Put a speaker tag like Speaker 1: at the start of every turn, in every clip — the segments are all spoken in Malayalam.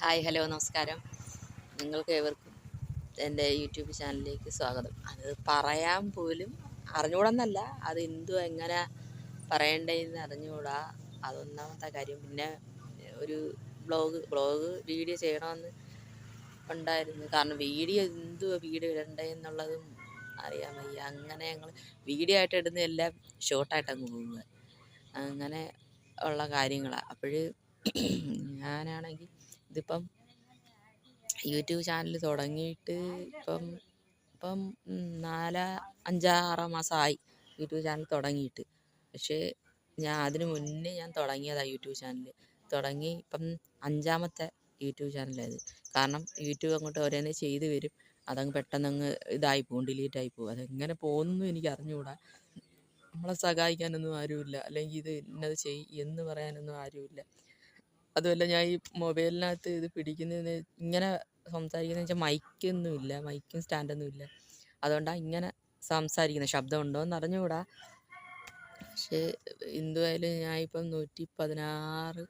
Speaker 1: ഹായ് ഹലോ നമസ്കാരം. നിങ്ങൾക്ക് ഏവർക്കും എന്റെ യൂട്യൂബ് ചാനലിലേക്ക് സ്വാഗതം. അത് പറയാൻ പോലും അറിഞ്ഞുകൂടെന്നല്ല അത് എന്തു എങ്ങനെ പറയണ്ടെന്ന് അറിഞ്ഞുകൂടാ. അതൊന്നാമത്തെ കാര്യം. പിന്നെ ഒരു ബ്ലോഗ് ബ്ലോഗ് വീഡിയോ ചെയ്യണമെന്ന് ഉണ്ടായിരുന്നു. കാരണം വീഡിയോ എന്തുവാ വീഡിയോ ഇടണ്ടതെന്നുള്ളതും അറിയാൻ വയ്യ. അങ്ങനെ ഞങ്ങൾ വീഡിയോ ആയിട്ട് ഇടുന്ന എല്ലാം ഷോർട്ടായിട്ടങ്ങ് പോകുന്നത് അങ്ങനെ ഉള്ള കാര്യങ്ങളാണ് അപ്പോൾ ഞാനാണെങ്കിൽ ഇതിപ്പം യൂട്യൂബ് ചാനൽ തുടങ്ങിയിട്ട് ഇപ്പം ഇപ്പം നാല് അഞ്ചാറ് മാസമായി യൂട്യൂബ് ചാനൽ തുടങ്ങിയിട്ട്. പക്ഷേ ഞാൻ അതിന് മുന്നേ ഞാൻ തുടങ്ങിയതാണ് യൂട്യൂബ് ചാനൽ തുടങ്ങി ഇപ്പം അഞ്ചാമത്തെ യൂട്യൂബ് ചാനലായത്. കാരണം യൂട്യൂബ് അങ്ങോട്ട് ഓരോന്നെ ചെയ്ത് വരും. അതങ്ങ് പെട്ടെന്ന് അങ്ങ് ഇതായി പോകും ഡിലീറ്റ് ആയി പോകും അതെങ്ങനെ പോകുന്നു എനിക്ക് അറിഞ്ഞുകൂടാ നമ്മളെ സഹായിക്കാനൊന്നും ആരുമില്ല. അല്ലെങ്കിൽ ഇത് ഇന്നത് ചെയ് എന്ന് പറയാനൊന്നും ആരുമില്ല. അതുമല്ല ഞാൻ ഈ മൊബൈലിനകത്ത് ഇത് പിടിക്കുന്നതിന് ഇങ്ങനെ സംസാരിക്കുന്നത് വെച്ചാൽ മൈക്കൊന്നും ഇല്ല മൈക്കും സ്റ്റാൻഡൊന്നും ഇല്ല അതുകൊണ്ടാണ് ഇങ്ങനെ സംസാരിക്കുന്നത്. ശബ്ദം ഉണ്ടോ എന്ന് അറിഞ്ഞുകൂടാ. പക്ഷേ എന്തുവായാലും ഞാൻ ഇപ്പം നൂറ്റി പതിനാറ്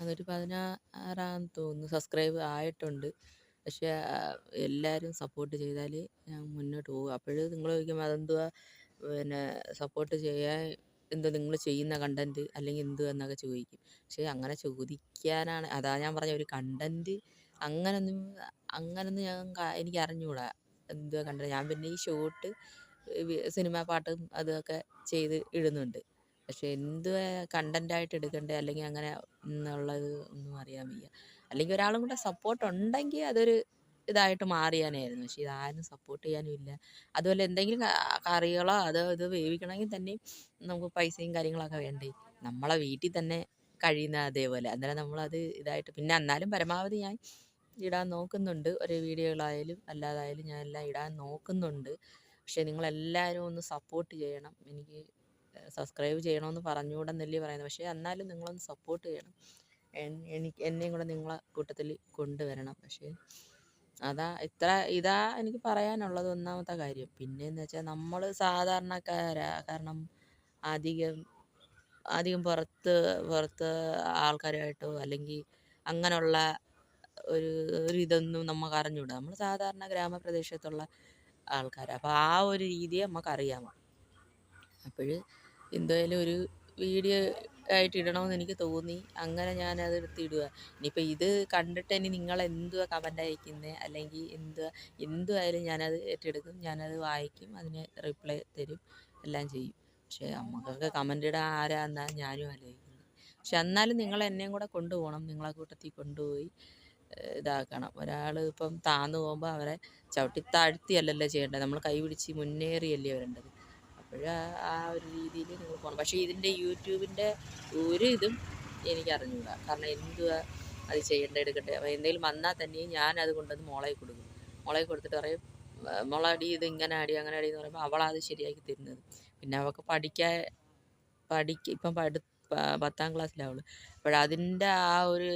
Speaker 1: നൂറ്റി പതിനാറാന്ന് തോന്നുന്നു സബ്സ്ക്രൈബ് ആയിട്ടുണ്ട്. പക്ഷേ എല്ലാവരും സപ്പോർട്ട് ചെയ്താൽ ഞാൻ മുന്നോട്ട് പോകും. അപ്പോഴും നിങ്ങൾ ചോദിക്കുമ്പോൾ അതെന്തുവാ? പിന്നെ സപ്പോർട്ട് ചെയ്യാൻ എന്തോ നിങ്ങൾ ചെയ്യുന്ന കണ്ടന്റ് അല്ലെങ്കിൽ എന്ത് എന്നൊക്കെ ചോദിക്കും. പക്ഷേ അങ്ങനെ ചോദിക്കാനാണ് അതാ ഞാൻ പറഞ്ഞ ഒരു കണ്ടന്റ് അങ്ങനൊന്നും അങ്ങനൊന്നും ഞാൻ എനിക്ക് അറിഞ്ഞുകൂടാ. എന്തുവാ കണ്ടത് ഞാൻ പിന്നെ ഈ ഷോർട്ട് സിനിമ പാട്ടും അതൊക്കെ ചെയ്ത് ഇടുന്നുണ്ട്. പക്ഷെ എന്തുവാ കണ്ടന്റായിട്ട് എടുക്കണ്ടേ? അല്ലെങ്കിൽ അങ്ങനെ എന്നുള്ളത് ഒന്നും അറിയാൻ വയ്യ. അല്ലെങ്കിൽ ഒരാളും കൂടെ സപ്പോർട്ട് ഉണ്ടെങ്കിൽ അതൊരു ഇതായിട്ട് മാറിയാനായിരുന്നു. പക്ഷെ ഇതാരും സപ്പോർട്ട് ചെയ്യാനും ഇല്ല. അതുപോലെ എന്തെങ്കിലും കറികളോ അതോ ഇത് വേവിക്കണമെങ്കിൽ തന്നെയും നമുക്ക് പൈസയും കാര്യങ്ങളൊക്കെ വേണ്ടേ. നമ്മളെ വീട്ടിൽ തന്നെ കഴിയുന്ന അതേപോലെ. അന്നേരം നമ്മളത് ഇതായിട്ട് പിന്നെ എന്നാലും പരമാവധി ഞാൻ ഇടാൻ നോക്കുന്നുണ്ട്. ഒരു വീഡിയോകളായാലും അല്ലാതായാലും ഞാൻ എല്ലാം ഇടാൻ നോക്കുന്നുണ്ട്. പക്ഷെ നിങ്ങളെല്ലാവരും ഒന്ന് സപ്പോർട്ട് ചെയ്യണം. എനിക്ക് സബ്സ്ക്രൈബ് ചെയ്യണമെന്ന് പറഞ്ഞുകൂടെന്നല്ലേ പറയുന്നത്. പക്ഷേ എന്നാലും നിങ്ങളൊന്ന് സപ്പോർട്ട് ചെയ്യണം. എനിക്ക് എന്നെയും കൂടെ നിങ്ങളെ കൂട്ടത്തിൽ കൊണ്ടുവരണം. പക്ഷേ അതാ ഇത്ര ഇതാ എനിക്ക് പറയാനുള്ളത് ഒന്നാമത്തെ കാര്യം. പിന്നെന്ന് വെച്ചാൽ നമ്മൾ സാധാരണക്കാരാ. കാരണം അധികം അധികം പുറത്ത് പുറത്ത് ആൾക്കാരുമായിട്ടോ അല്ലെങ്കിൽ അങ്ങനെയുള്ള ഒരു ഒരു ഇതൊന്നും നമുക്ക് അറിഞ്ഞൂടാ. നമ്മൾ സാധാരണ ഗ്രാമപ്രദേശത്തുള്ള ആൾക്കാരാണ് അപ്പോൾ ആ ഒരു രീതി നമുക്കറിയാമോ അപ്പോൾ എന്തായാലും ഒരു വീഡിയോ ആയിട്ട് ഇടണമെന്ന് എനിക്ക് തോന്നി. അങ്ങനെ ഞാനത് എടുത്തിടുക. ഇനിയിപ്പോൾ ഇത് കണ്ടിട്ട് ഇനി നിങ്ങൾ എന്തുവാ കമന്റ് അയക്കുന്നത് അല്ലെങ്കിൽ എന്തുവാ എന്തുവായാലും ഞാനത് ഏറ്റെടുക്കും. ഞാനത് വായിക്കും. അതിന് റിപ്ലൈ തരും. എല്ലാം ചെയ്യും. പക്ഷേ നമുക്കൊക്കെ കമന്റ് ഇടാൻ ആരാന്നാ ഞാനും ആലോചിക്കുന്നത് പക്ഷെ എന്നാലും നിങ്ങൾ എന്നെയും കൂടെ കൊണ്ടുപോകണം. നിങ്ങളെ കൂട്ടത്തിൽ കൊണ്ടുപോയി ഇതാക്കണം. ഒരാൾ ഇപ്പം താന്നു പോകുമ്പോൾ അവരെ ചവിട്ടി താഴ്ത്തിയല്ലല്ലോ ചെയ്യേണ്ടത്. നമ്മൾ കൈ പിടിച്ച് മുന്നേറിയല്ലേ വരേണ്ടത്. അപ്പോൾ ആ ഒരു രീതിയിൽ നിങ്ങൾ പോകണം പക്ഷേ ഇതിന്റെ യൂട്യൂബിന്റെ ഒരു ഇതും എനിക്ക് അറിഞ്ഞൂടാ കാരണം എന്തുവാ അത് ചെയ്യേണ്ട എടുക്കട്ടെ. അപ്പോൾ എന്തെങ്കിലും വന്നാൽ തന്നെയും ഞാൻ അത് കൊണ്ടുവന്ന് മോളെ കൊടുക്കും. മോളെ കൊടുത്തിട്ട് പറയും "ആ, മോളെ അടി ഇത് ഇങ്ങനെ അടി അങ്ങനെ അടി എന്ന് പറയുമ്പോൾ അവളത് ശരിയാക്കി തരുന്നത്. പിന്നെ അവൾക്ക് പഠിക്കാൻ പഠിക്ക ഇപ്പം പഠി പത്താം ക്ലാസ്സിലാണ് അപ്പോഴതിന്റെ ആ ഒരു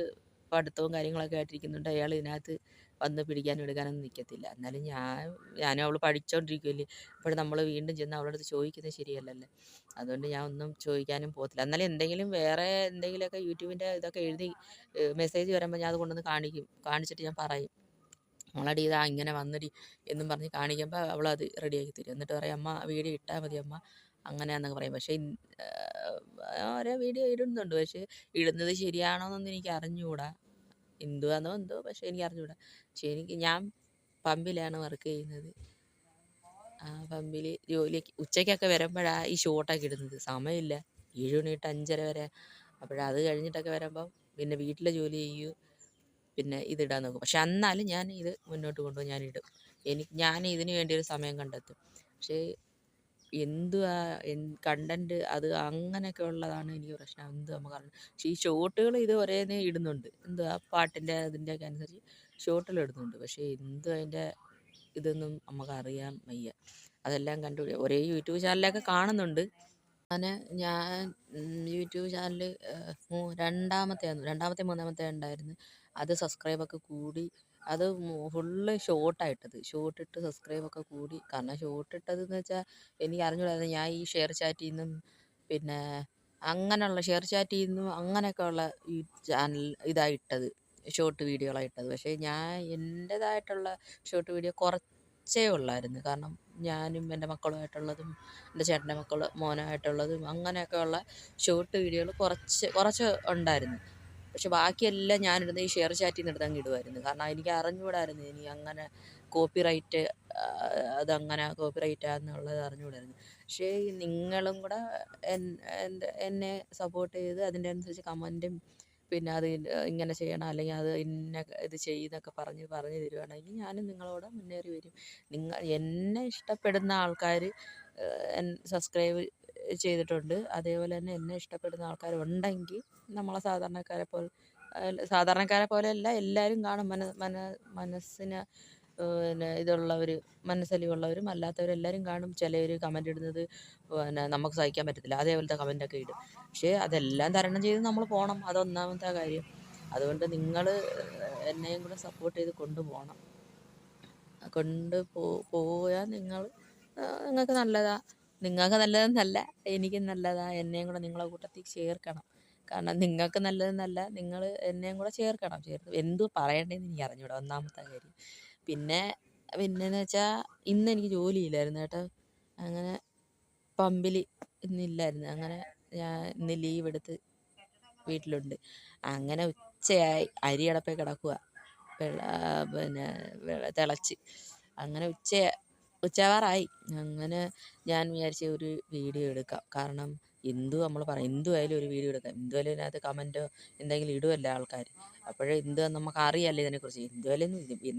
Speaker 1: പഠിത്തവും കാര്യങ്ങളൊക്കെ ആയിട്ടിരിക്കുന്നുണ്ട്. അയാൾ ഇതിനകത്ത് വന്ന് പിടിക്കാനും എടുക്കാനൊന്നും നിൽക്കത്തില്ല എന്നാലും ഞാൻ ഞാനും അവൾ പഠിച്ചുകൊണ്ടിരിക്കുമല്ലേ അപ്പോൾ നമ്മൾ വീണ്ടും ചെന്ന് അവളടുത്ത് ചോദിക്കുന്നത് ശരിയല്ലല്ലോ. അതുകൊണ്ട് ഞാൻ ഒന്നും ചോദിക്കാനും പോകത്തില്ല. എന്നാലും എന്തെങ്കിലും വേറെ എന്തെങ്കിലുമൊക്കെ യൂട്യൂബിന്റെ ഇതൊക്കെ എഴുതി മെസ്സേജ് വരുമ്പോൾ ഞാൻ അത് കൊണ്ടുവന്ന് കാണിക്കും. കാണിച്ചിട്ട് ഞാൻ പറയും. മോളടി ഇതാ ഇങ്ങനെ വന്നടി എന്നും പറഞ്ഞ് കാണിക്കുമ്പോൾ അവളത് റെഡിയാക്കി തരും. എന്നിട്ട് പറയും അമ്മ വീഡിയോ ഇട്ടാൽ മതി അമ്മ. അങ്ങനെയാണെന്നൊക്കെ പറയും. പക്ഷേ ഓരോ വീഡിയോ ഇടുന്നുണ്ട്. പക്ഷേ ഇടുന്നത് ശരിയാണോന്നൊന്നും എനിക്ക് അറിഞ്ഞുകൂടാ. എന്തുവാന്നോ എന്തോ പക്ഷേ എനിക്ക് അറിഞ്ഞുകൂടാ പക്ഷേ എനിക്ക് ഞാൻ പമ്പിലാണ് വർക്ക് ചെയ്യുന്നത്. ആ പമ്പിൽ ജോലിക്ക് ഉച്ചയ്ക്കൊക്കെ വരുമ്പോഴാണ് ഈ ഷോട്ടൊക്കെ ഇടുന്നത്. സമയമില്ല. ഏഴ് മണി അഞ്ചര വരെ. അപ്പോഴത് കഴിഞ്ഞിട്ടൊക്കെ വരുമ്പം പിന്നെ വീട്ടിലെ ജോലി ചെയ്യൂ. പിന്നെ ഇതിടാൻ നോക്കും. പക്ഷെ എന്നാലും ഞാൻ ഇത് മുന്നോട്ട് കൊണ്ടുപോകും ഞാൻ ഇടും എനിക്ക് ഞാൻ ഇതിന് വേണ്ടി ഒരു സമയം കണ്ടെത്തും. പക്ഷേ എന്തുവാ കണ്ടന്റ് അത് അങ്ങനെയൊക്കെ ഉള്ളതാണ് എനിക്ക് പ്രശ്നം. എന്ത് നമുക്ക് അറിഞ്ഞു പക്ഷേ ഈ ഷോട്ടുകൾ ഇത് ഒരേ ഇടുന്നുണ്ട്. എന്തുവാ പാട്ടിന്റെ അതിന്റെ ഒക്കെ അനുസരിച്ച് ഷോട്ടുകൾ ഇടുന്നുണ്ട്. പക്ഷേ എന്ത് അതിന്റെ ഇതൊന്നും നമുക്ക് അറിയാൻ വയ്യ. അതെല്ലാം കണ്ടു ഒരേ യൂട്യൂബ് ചാനലൊക്കെ കാണുന്നുണ്ട്. അങ്ങനെ ഞാൻ യൂട്യൂബ് ചാനൽ രണ്ടാമത്തെ രണ്ടാമത്തെ മൂന്നാമത്തെ ഉണ്ടായിരുന്നു. അത് സബ്സ്ക്രൈബൊക്കെ കൂടി അത് ഫുള്ള് ഷോർട്ടായിട്ടത്. ഷോർട്ടിട്ട് സബ്സ്ക്രൈബൊക്കെ കൂടി. കാരണം ഷോർട്ടിട്ടതെന്ന് വെച്ചാൽ എനിക്ക് അറിഞ്ഞൂടായിരുന്നു ഞാൻ ഈ ഷെയർ ചാറ്റിൽ നിന്നും പിന്നെ അങ്ങനെയുള്ള ഷെയർ ചാറ്റിൽ നിന്നും അങ്ങനെയൊക്കെ ഉള്ള ഈ ചാനൽ ഇതായിട്ടത്. ഷോർട്ട് വീഡിയോകളായിട്ടത്. പക്ഷേ ഞാൻ എന്റേതായിട്ടുള്ള ഷോർട്ട് വീഡിയോ കുറച്ചേ ഉള്ളായിരുന്നു. കാരണം ഞാനും എന്റെ മക്കളുമായിട്ടുള്ളതും എന്റെ ചേട്ടന്റെ മക്കൾ മോനായിട്ടുള്ളതും അങ്ങനെയൊക്കെ ഉള്ള ഷോർട്ട് വീഡിയോകൾ കുറച്ച് കുറച്ച് ഉണ്ടായിരുന്നു. പക്ഷെ ബാക്കിയെല്ലാം ഞാനിടുന്ന ഈ ഷെയർ ചാറ്റിൽ നിന്ന് എടുത്തങ്ങ് ഇടുമായിരുന്നു കാരണം എനിക്ക് അറിഞ്ഞുകൂടായിരുന്നു. ഇനി അങ്ങനെ കോപ്പിറൈറ്റ് അതങ്ങനെ കോപ്പിറൈറ്റ് ആണെന്നുള്ളത് അറിഞ്ഞുകൂടായിരുന്നു. പക്ഷേ നിങ്ങളും കൂടെ എന്നെ സപ്പോർട്ട് ചെയ്ത് അതിന്റെ അനുസരിച്ച് കമന്റും പിന്നെ അത് ഇങ്ങനെ ചെയ്യണം അല്ലെങ്കിൽ അത് ഇന്ന ഇത് ചെയ്യുന്നൊക്കെ പറഞ്ഞ് പറഞ്ഞു തരുവാണെങ്കിൽ ഞാനും നിങ്ങളോട് മുന്നേറി വരും. നിങ്ങൾ എന്നെ ഇഷ്ടപ്പെടുന്ന ആൾക്കാർ സബ്സ്ക്രൈബ് ചെയ്തിട്ടുണ്ട്. അതേപോലെ തന്നെ എന്നെ ഇഷ്ടപ്പെടുന്ന ആൾക്കാർ ഉണ്ടെങ്കിൽ നമ്മളെ സാധാരണക്കാരെ പോലെ സാധാരണക്കാരെ പോലെ അല്ല എല്ലാവരും കാണും. മന മന മനസ്സിന് പിന്നെ ഇതുള്ളവർ മനസ്സലിവുള്ളവരും അല്ലാത്തവരും എല്ലാവരും കാണും. ചിലർ കമന്റ് ഇടുന്നത് പിന്നെ നമുക്ക് സഹിക്കാൻ പറ്റത്തില്ല. അതേപോലത്തെ കമന്റൊക്കെ ഇടും. പക്ഷേ അതെല്ലാം തരണം ചെയ്ത് നമ്മൾ പോകണം അതൊന്നാമത്തെ കാര്യം. അതുകൊണ്ട് നിങ്ങൾ എന്നെയും കൂടെ സപ്പോർട്ട് ചെയ്ത് കൊണ്ടുപോകണം കൊണ്ട് പോ പോയാൽ നിങ്ങൾ നിങ്ങൾക്ക് നല്ലതാ. നിങ്ങൾക്ക് നല്ലതെന്നല്ല എനിക്കും നല്ലതാ. എന്നെയും കൂടെ നിങ്ങളെ കൂട്ടത്തിൽ ചേർക്കണം. കാരണം നിങ്ങൾക്ക് നല്ലതെന്നല്ല നിങ്ങൾ എന്നെയും കൂടെ ചേർക്കണം. ചേർത്ത് എന്തു പറയണ്ടേന്ന് എനിക്ക് അറിഞ്ഞൂടാ ഒന്നാമത്തെ കാര്യം. പിന്നെ പിന്നെന്ന് വെച്ചാൽ ഇന്ന് എനിക്ക് ജോലിയില്ലായിരുന്നു കേട്ടോ. അങ്ങനെ പമ്പിൽ ഇന്നില്ലായിരുന്നു അങ്ങനെ ഞാൻ ഇന്ന് ലീവ് എടുത്ത് വീട്ടിലുണ്ട്. അങ്ങനെ ഉച്ചയായി അരി അടപ്പേ കിടക്കുക വെള്ള പിന്നെ തിളച്ച്. അങ്ങനെ ഉച്ച ഉച്ചയാവാറായി. അങ്ങനെ ഞാൻ വിചാരിച്ച ഒരു വീഡിയോ എടുക്കാം. കാരണം എന്തു നമ്മൾ പറയും എന്തുമായാലും ഒരു വീഡിയോ എടുക്കാം. എന്തുമായാലും ഇതിനകത്ത് കമന്റോ എന്തെങ്കിലും ഇടുമല്ലോ ആൾക്കാർ അപ്പോഴേ എന്ത് നമുക്ക് അറിയാമല്ലോ ഇതിനെക്കുറിച്ച്. എന്തുമായാലും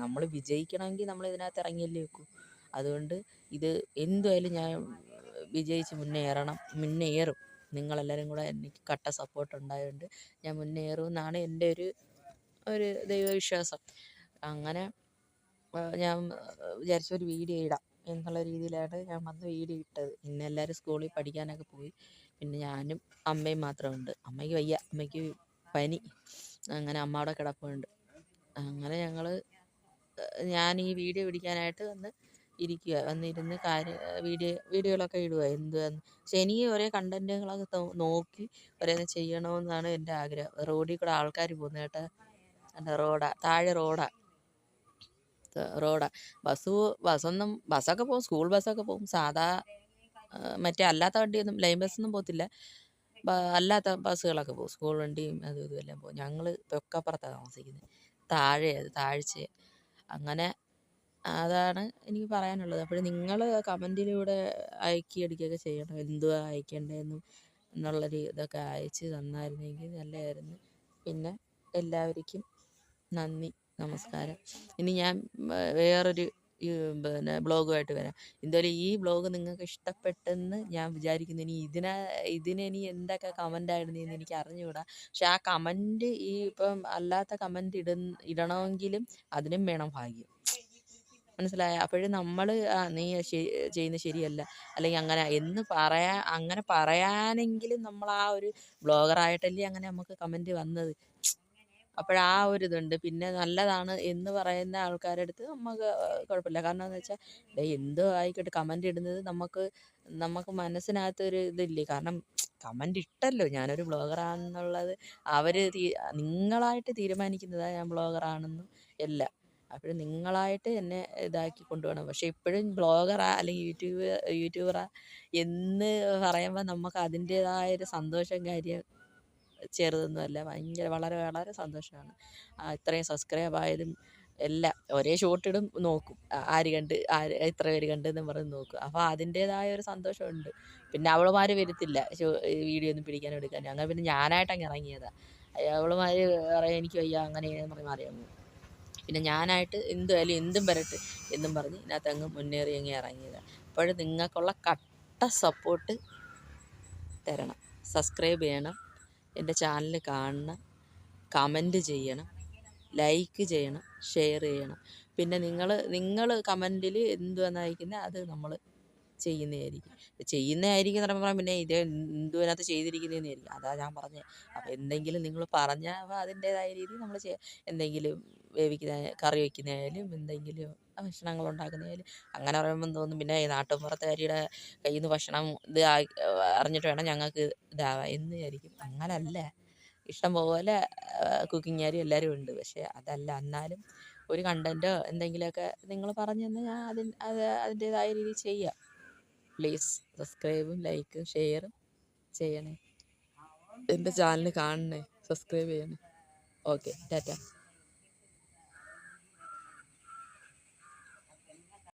Speaker 1: നമ്മൾ വിജയിക്കണമെങ്കിൽ നമ്മൾ ഇതിനകത്ത് ഇറങ്ങിയല്ലേ വെക്കൂ. അതുകൊണ്ട് ഇത് എന്തുമായാലും ഞാൻ വിജയിച്ച് മുന്നേറണം മുന്നേറും നിങ്ങളെല്ലാവരും കൂടെ എനിക്ക് കട്ട സപ്പോർട്ട് ഉണ്ടായതുകൊണ്ട് ഞാൻ മുന്നേറും എന്നാണ് എന്റെ ഒരു ഒരു ദൈവവിശ്വാസം. അങ്ങനെ ഞാൻ വിചാരിച്ച ഒരു വീഡിയോ ഇടാം. എന്നുള്ള രീതിയിലാണ് ഞാൻ വന്ന് വീഡിയോ ഇട്ടത്. പിന്നെ എല്ലാവരും സ്കൂളിൽ പഠിക്കാനൊക്കെ പോയി. പിന്നെ ഞാനും അമ്മയും മാത്രമുണ്ട്. അമ്മയ്ക്ക് വയ്യ. അമ്മയ്ക്ക് പനി. അങ്ങനെ അമ്മ അവിടെ കിടപ്പുണ്ട്. അങ്ങനെ ഞങ്ങൾ ഞാൻ ഈ വീഡിയോ പിടിക്കാനായിട്ട് വന്ന് ഇരിക്കുക വന്നിരുന്ന് കാര്യ വീഡിയോ വീഡിയോകളൊക്കെ ഇടുക എന്തുവാന്ന്. പക്ഷെ എനിക്ക് ഒരേ കണ്ടന്റുകളൊക്കെ നോക്കി ഓരോന്ന് ചെയ്യണമെന്നാണ് എന്റെ ആഗ്രഹം. റോഡിൽ കൂടെ ആൾക്കാർ പോകുന്നത് കേട്ടോ. റോഡാ. താഴെ റോഡാ. ത- റോഡാ. ബസ് ബസ്സൊന്നും ബസ്സൊക്കെ പോകും സ്കൂൾ ബസ്സൊക്കെ പോകും. സാധാ മറ്റേ അല്ലാത്ത വണ്ടിയൊന്നും ലൈൻ ബസ്സൊന്നും പോകത്തില്ല. അല്ലാത്ത ബസ്സുകളൊക്കെ പോകും. സ്കൂൾ വണ്ടിയും അതും ഇതും എല്ലാം പോകും. ഞങ്ങൾ പൊക്കപ്പുറത്താണ് താമസിക്കുന്നത് താഴെ അത് താഴ്ച. അങ്ങനെ അതാണ് എനിക്ക് പറയാനുള്ളത്. അപ്പോൾ നിങ്ങൾ കമന്റിലൂടെ അയക്കി അടിക്കുകയൊക്കെ ചെയ്യണം. എന്തുവാ അയക്കേണ്ടതെന്നും എന്നുള്ളൊരു ഇതൊക്കെ അയച്ച് തന്നായിരുന്നെങ്കിൽ നല്ലതായിരുന്നു. പിന്നെ എല്ലാവർക്കും നന്ദി. നമസ്കാരം. ഇനി ഞാൻ വേറൊരു പിന്നെ ബ്ലോഗുമായിട്ട് വരാം. എന്തായാലും ഈ ബ്ലോഗ് നിങ്ങൾക്ക് ഇഷ്ടപ്പെട്ടെന്ന് ഞാൻ വിചാരിക്കുന്നു. ഇനി ഇതിനെ ഇതിന് എന്തൊക്കെ കമന്റ് ആയിരുന്നെന്ന് എനിക്ക് അറിഞ്ഞുകൂടാ. പക്ഷെ ആ കമന്റ് ഈ ഇപ്പം അല്ലാത്ത കമന്റ് ഇട ഇടണമെങ്കിലും അതിനും വേണം ഭാഗ്യം. മനസ്സിലായ? അപ്പോഴും നമ്മൾ നീ ചെയ്യുന്ന ശരിയല്ല. അല്ലെങ്കിൽ അങ്ങനെ എന്ന് പറയാ അങ്ങനെ പറയാനെങ്കിലും നമ്മൾ ആ ഒരു ബ്ലോഗറായിട്ടല്ലേ അങ്ങനെ നമുക്ക് കമന്റ് വന്നത്. അപ്പോഴാ ഒരു ഇതുണ്ട്. പിന്നെ നല്ലതാണ് എന്ന് പറയുന്ന ആൾക്കാരുടെ അടുത്ത് നമുക്ക് കുഴപ്പമില്ല. കാരണം എന്ന് വെച്ചാൽ ഡേ എന്തോ ആയിക്കോട്ടെ കമന്റ് ഇടുന്നത് നമുക്ക് നമുക്ക് മനസ്സിനകത്തൊരു ഇതില്ലേ? കാരണം കമന്റ് ഇട്ടല്ലോ. ഞാനൊരു ബ്ലോഗറാണെന്നുള്ളത് അവർ നിങ്ങളായിട്ട് തീരുമാനിക്കുന്നതാണ് ഞാൻ ബ്ലോഗറാണെന്നും എല്ലാം. അപ്പോൾ നിങ്ങളായിട്ട് എന്നെ ഇതാക്കി കൊണ്ടുപോകണം. പക്ഷെ ഇപ്പോഴും ബ്ലോഗറാ അല്ലെങ്കിൽ യൂട്യൂബ് യൂട്യൂബറാ എന്ന് പറയുമ്പോൾ നമുക്ക് അതിന്റേതായൊരു സന്തോഷം കാര്യം ചെറുതൊന്നുമല്ല. ഭയങ്കര വളരെ വളരെ സന്തോഷമാണ്. ഇത്രയും സബ്സ്ക്രൈബ് ആയതും എല്ലാം ഒരേ ഷോട്ടിടും നോക്കും. ആര് കണ്ട് ആര് എത്ര പേര് കണ്ടെന്ന് പറഞ്ഞ് നോക്കും. അപ്പോൾ അതിന്റേതായ ഒരു സന്തോഷമുണ്ട്. പിന്നെ അവളുമാർ വരത്തില്ല. വീഡിയോ ഒന്നും പിടിക്കാനും എടുക്കാനും അങ്ങനെ പിന്നെ ഞാനായിട്ട് അങ്ങ് ഇറങ്ങിയതാണ് അവളുമാർ പറയാം എനിക്ക് വയ്യ അങ്ങനെ പറഞ്ഞ് മാറി വന്നു പിന്നെ ഞാനായിട്ട് എന്തുമായാലും എന്തും വരട്ടെ എന്നും പറഞ്ഞ് ഇതിനകത്ത് അങ്ങ് മുന്നേറി അങ്ങ് ഇറങ്ങിയതാണ് അപ്പോഴും നിങ്ങൾക്കുള്ള കട്ട സപ്പോർട്ട് തരണം. സബ്സ്ക്രൈബ് ചെയ്യണം. എന്റെ ചാനൽ കാണണം കമന്റ് ചെയ്യണം ലൈക്ക് ചെയ്യണം ഷെയർ ചെയ്യണം. പിന്നെ നിങ്ങൾ നിങ്ങൾ കമന്റിൽ എന്തുവാണ് അയക്കുന്നത് അത് നമ്മൾ ചെയ്യുന്നതായിരിക്കും. ചെയ്യുന്നതായിരിക്കും എന്ന് പറയുമ്പോൾ പിന്നെ ഇത് എന്തുവിനകത്ത് ചെയ്തിരിക്കുന്നതെന്നായിരിക്കും അതാ ഞാൻ പറഞ്ഞത് അപ്പോൾ എന്തെങ്കിലും നിങ്ങൾ പറഞ്ഞാൽ അപ്പോൾ അതിന്റേതായ രീതിയിൽ നമ്മൾ എന്തെങ്കിലും വേവിക്കുന്ന കറി വയ്ക്കുന്നതായാലും എന്തെങ്കിലും ഭക്ഷണങ്ങൾ ഉണ്ടാക്കുന്നതായാലും അങ്ങനെ പറയുമ്പം തോന്നും പിന്നെ ഈ നാട്ടുമ്പുറത്തുകാരിയുടെ കയ്യിൽ നിന്ന് ഭക്ഷണം ഇത് അറിഞ്ഞിട്ട് വേണം ഞങ്ങൾക്ക് ഇതാവാം എന്ന് വിചാരിക്കും. അങ്ങനല്ല. ഇഷ്ടം പോലെ കുക്കിങ്ങുകാരും എല്ലാവരും ഉണ്ട്. പക്ഷേ അതല്ല. എന്നാലും ഒരു കണ്ടന്റോ എന്തെങ്കിലുമൊക്കെ നിങ്ങൾ പറഞ്ഞു തന്നാൽ ഞാൻ അതിൻ അത് അതിന്റേതായ രീതിയിൽ ചെയ്യാം. പ്ലീസ് സബ്സ്ക്രൈബും ലൈക്കും ഷെയറും ചെയ്യണേ. എന്റെ ചാനൽ കാണണേ. സബ്സ്ക്രൈബ് ചെയ്യണേ. ഓക്കെ ടാറ്റ